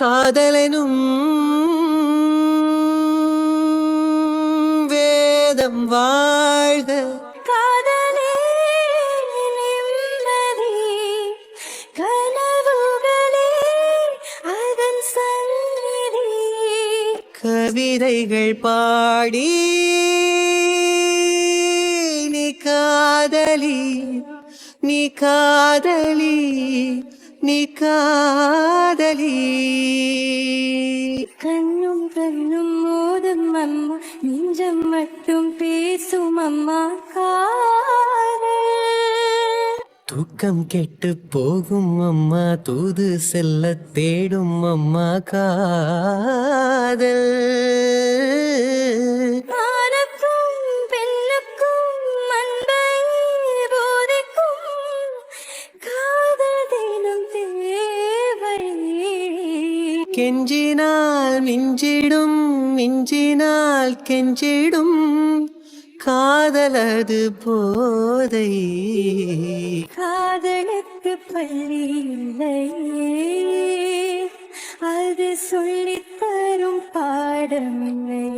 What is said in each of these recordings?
காதலனும் வேதம் வாழ்க. காதலே கனவுகளே அதன் சந்நிதி. கவிதைகள் பாடி நீ காதலி நீ காதலி நீ காதலி. கண்ணும் கண்ணும் மோதும் அம்மா நெஞ்சம் மட்டும் பேசும் அம்மா தூக்கம் கெட்டு போகும் அம்மா தூது செல்ல தேடும் அம்மா காதல். கெஞ்சினால் மிஞ்சிடும் மிஞ்சினால் கெஞ்சிடும். காதலது போதை. காதலுக்கு பள்ளி இல்லை அது சொல்லித்தரும் பாடமில்லை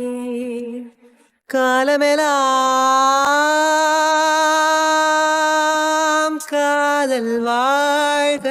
காலமெலாம் காதல் வாழ்க.